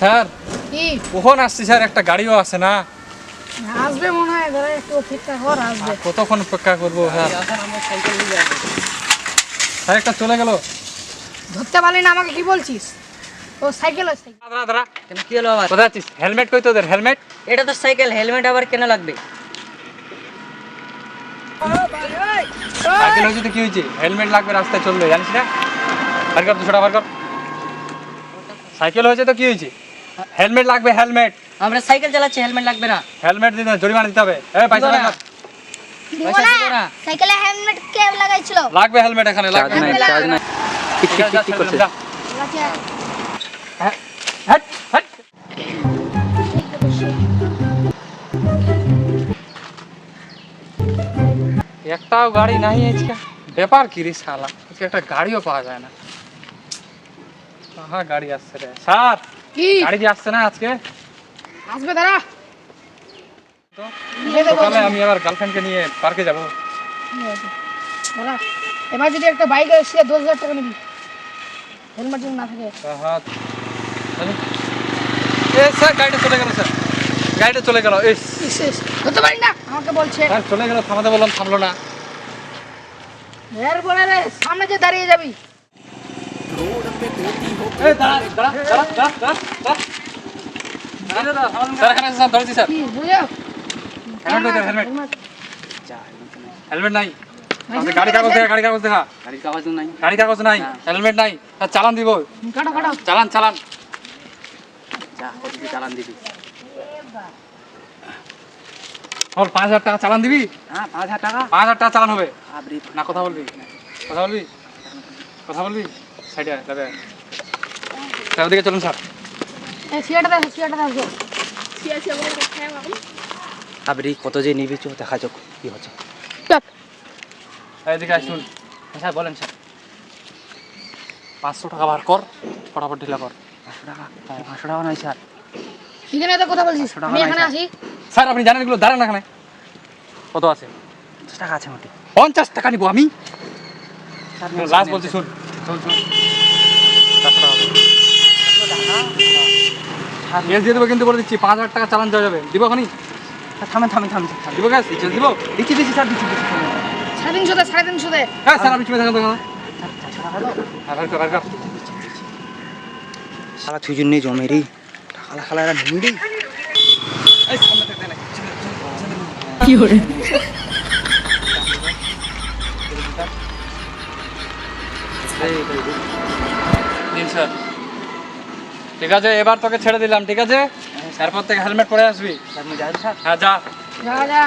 Sir? কি? কখন আসছি স্যার? একটা গাড়িও আছে না। আসবে মনে হয় ধরে একটু অপেক্ষা কর আসবে। কতক্ষণ অপেক্ষা করব স্যার? স্যার একটা চলে গেল। ধরতে পারলি না আমাকে কি বলছিস? ও সাইকেল সাইকেল দাঁড়া দাঁড়া কেন কি হলো আবার? কোথায় আছিস? হেলমেট কই তোদের? হেলমেট? এটা তো সাইকেল হেলমেট আবার কেন লাগবে? সাইকেল হয়েছে তো কি হয়েছে? হেলমেট লাগবে রাস্তায় চলবে জানিস না? বার কর দুশোটা বার কর। সাইকেল হয়েছে তো কি হয়েছে? হেলমেট লাগবে হেলমেট আমরা সাইকেল চালাচ্ছি হেলমেট লাগবে না হেলমেট দিতে হবে, জরিমানা দিতে হবে এ পয়সা দিব না। লাগবে। পয়সা দিব না সাইকেলে হেলমেট কে লাগাইছিল লাগবে হেলমেট এখানে লাগবে ঠিক আছে, যা, ছেড়ে দিলাম, যা। হ্যাঁ, হাট, হাট। একটাও গাড়ি নাই আজকে ব্যাপার কি রে শালা আজকে একটা গাড়িও পাওয়া যায় না হ্যাঁ গাড়ি আসছে রে স্যার কি? গাড়ি যে আসছে না আজকে? আসবে দাঁড়া। সকালে আমি আবার গার্লফ্রেন্ডকে নিয়ে পার্কে যাব। দাঁড়া। এবার যদি একটা বাইক এসে দশ হাজার টাকা নিবি। হেলমেট না থাকে। হ্যাঁ এ স্যার গাড়িটা চলে গেল স্যার। গাড়িটা চলে গেল এস ইস, পারি না? আমাকে বলছে। স্যার চলে গেল থামাতে বললাম থামলো না। এর পরে রে সামনে যে দাঁড়িয়ে যাবি। হেলমেট নাই। গাড়ি কাগজ দেখা গাড়ি কাগজ দেখা। গাড়ির কাগজ নাই গাড়ি কাগজ নাই। হেলমেট নাই চালান দিব। চালান চালান। চালান দিবি পাঁচ হাজার টাকা চালান দিবি? হ্যাঁ পাঁচ হাজার টাকা। পাঁচ হাজার টাকা চালান হবে। না কথা বলবি? কথা বলবি? কথা বলবি? সাইডে আয়, স্যার ওদিকে চলুন স্যার। আবরি কত যে নিবি চো দেখা যাক কি হচ্ছে। এদিকে আসুন স্যার বলেন স্যার। পাঁচশো টাকা বার কর ফটাফট ঢিলা কর। পাঁচশো টাকা? পাঁচশো টাকা নয় স্যার। এখানে তো কথা বলছিস? আমি এখানে। আসি। স্যার আপনি জানেন এগুলো দাঁড়ান এখানে। কত আছে? পঞ্চাশ টাকা আছে মোটে। পঞ্চাশ টাকা নিবো আমি। স্যার লাস্ট বলছি শুন। গ্যাস দিয়ে দেবো কিন্তু বলে দিচ্ছি। পাঁচ হাজার টাকা চালান দেওয়া যাবে। দিব এখনই? থামেন থামেন থামেন থামেন দিব গ্যাস গ্যাস দিব? দিচ্ছি দিচ্ছি স্যার দিচ্ছি দিচ্ছি সাড়ে তিনশো দে সাড়ে তিনশো দে। হ্যাঁ স্যার আপনি থাকেন কর শালা ছুজুর নেই জমে রে। টাকা খালা এরা দেখ কি করে দিন স্যার। ঠিক আছে এবার তোকে ছেড়ে দিলাম ঠিক আছে? তারপর থেকে হেলমেট পরে আসবি। হ্যাঁ যা। যা যা।